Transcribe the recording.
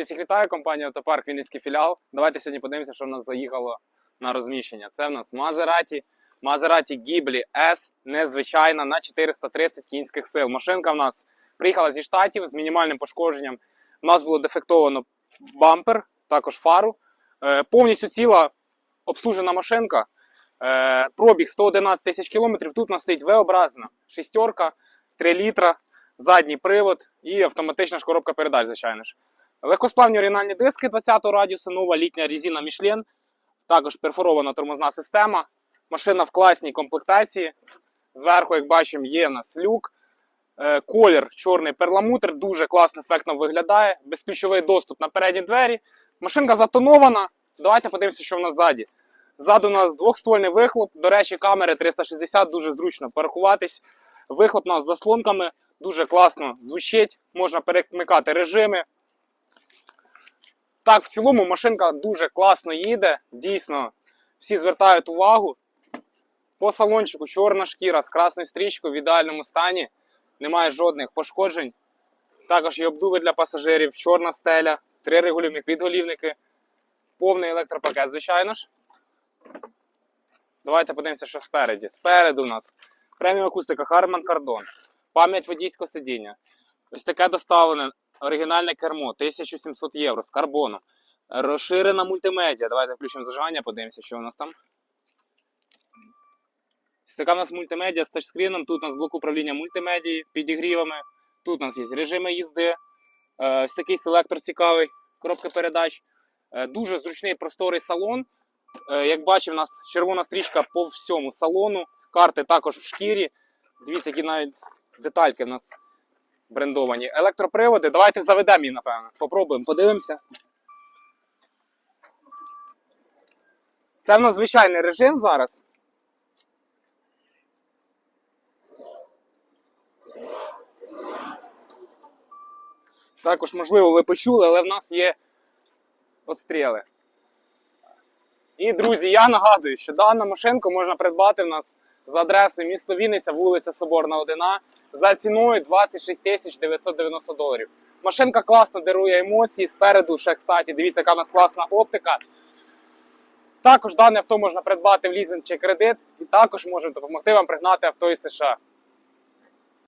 Друзі, всіх вітаю, компанія Автопарк Вінницький філіал. Давайте сьогодні подивимося, що в нас заїхало на розміщення. Це в нас Maserati, Maserati Ghibli S, незвичайна на 430 кінських сил. Машинка в нас приїхала зі штатів з мінімальним пошкодженням. У нас було дефектовано бампер, також фару. Е, повністю ціла обслужена машинка. Е, пробіг 111 тисяч кілометрів. Тут у нас стоїть V-образна шістерка, 3 літра, задній привод і автоматична ж коробка передач, звичайно ж. Легкосплавні оригінальні диски 20-го радіусу, нова літня резина Michelin, також перфорована тормозна система. Машина в класній комплектації. Зверху, як бачимо, є в нас люк. Е, Колір чорний перламутр, дуже класно, ефектно виглядає. Безключовий доступ на передні двері. Машинка затонована. Давайте подивимося, що в нас ззаді. Ззаду у нас двохствольний вихлоп. До речі, камери 360 дуже зручно порахуватись. Вихлоп у нас з заслонками дуже класно звучить. Можна перемикати режими. Так, в цілому машинка дуже класно їде. Дійсно, всі звертають увагу. По салончику чорна шкіра з красною стрічкою в ідеальному стані. Немає жодних пошкоджень. Також є обдуви для пасажирів, чорна стеля, три регулювальні підголівники, повний електропакет, звичайно ж. Давайте подивимося, що спереді. Спереду у нас преміум акустика Harman Kardon, пам'ять водійського сидіння. Ось таке доставлене оригінальне кермо 1700 євро з карбону. Розширена мультимедіа. Давайте включимо зажигання, подивимося, що у нас там. Така у нас мультимедіа з тачскріном. Тут у нас блок управління мультимедії, підігрівами. Тут у нас є режими їзди. Е, Ось такий селектор цікавий, коробка передач. Е, Дуже зручний просторий салон. Е, Як бачимо, у нас червона стрічка по всьому салону. Карти також в шкірі. Дивіться, які навіть детальки в нас брендовані. Електроприводи. Давайте заведемо її, напевно. Попробуємо, подивимося. Це в нас звичайний режим зараз. Також, можливо, ви почули, але в нас є отстріли. І, друзі, я нагадую, що дану машинку можна придбати в нас за адресою місто Вінниця, вулиця Соборна 1 за ціною 26 тисяч 990 доларів. Машинка класно дарує емоції спереду, ще кстати, дивіться, яка в нас класна оптика. Також дане авто можна придбати в лізинг чи кредит, і також можемо допомогти вам пригнати авто із США.